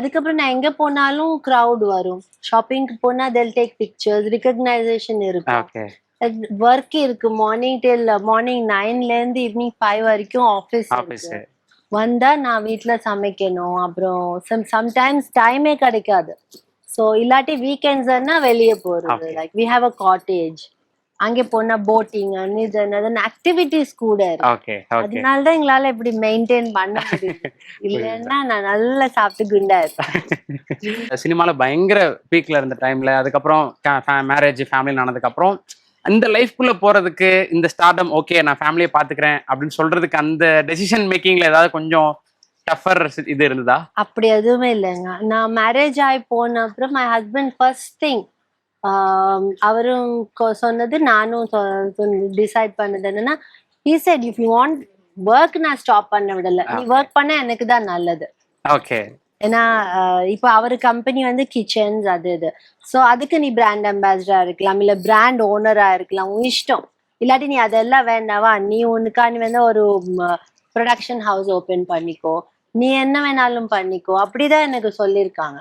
அதுக்கப்புறம் நான் எங்க போனாலும் crowd வரும். ஷாப்பிங்க்கு போனா they'll டேக் பிக்சர்ஸ் ரிகக்னைசேஷன் இருக்கும். ஒர்க் இருக்கு மார்னிங் டில் மார்னிங் நைன்ல இருந்து ஈவினிங் ஃபைவ் வரைக்கும் ஆஃபீஸ் ஆபீஸ் இருக்கு வந்தா நான் வீட்ல சமைக்கணும். அப்புறம் சம் சம்டைம்ஸ் டைமே கிடைக்காது. சோ இல்லாட்டி வீக்கெண்ட்ஸ்னா வெளியே போறது. Like we have a cottage அங்கே போனா போட்டிங் இது என்னது ஆக்டிவிட்டிஸ் கூட இருக்கு. அதனால தான் எங்களால இப்படி மெயின்டைன் பண்ண முடியும் இல்லைன்னா நான் நல்லா சாப்பிட்டு குண்டா இருப்பேன். சினிமால பயங்கர பீக்ல இருந்த டைம்ல அதுக்கப்புறம் மேரேஜ் ஃபேமிலி ஆனதுக்கு அப்புறம் இந்த லைஃப்குள்ள போறதுக்கு இந்த ஸ்டார்டம் ஓகே நான் ஃபேமிலியை பாத்துக்கிறேன் அப்படின்னு சொல்றதுக்கு அந்த டெசிஷன் மேக்கிங்ல ஏதாவது கொஞ்சம் டஃபர் இது இருந்ததா? அப்படி எதுவுமே இல்லைங்க. நான் மேரேஜ் ஆகி போன அப்புறம் மை ஹஸ்பண்ட் ஃபர்ஸ்ட் திங் அவரும் சொன்னது நானும் டிசைட் பண்ணது என்னன்னா he said if you want work நான் ஸ்டாப் பண்ண விடல. நீ. ஒர்க் பண்ண எனக்கு தான் நல்லது. ஓகே ஏன்னா இப்போ அவர் கம்பெனி வந்து கிச்சன்ஸ் அது இது. ஸோ அதுக்கு நீ பிராண்ட் அம்பாசிடரா இருக்கலாம் இல்ல பிராண்ட் ஓனரா இருக்கலாம் உன் இஷ்டம். இல்லாட்டி நீ அதெல்லாம் வேண்டாவா? நீ உனக்கா நீ வந்து ஒரு ப்ரொடக்ஷன் ஹவுஸ் ஓபன் பண்ணிக்கோ. நீ என்ன வேணாலும் பண்ணிக்கோ. அப்படிதான் எனக்கு சொல்லியிருக்காங்க.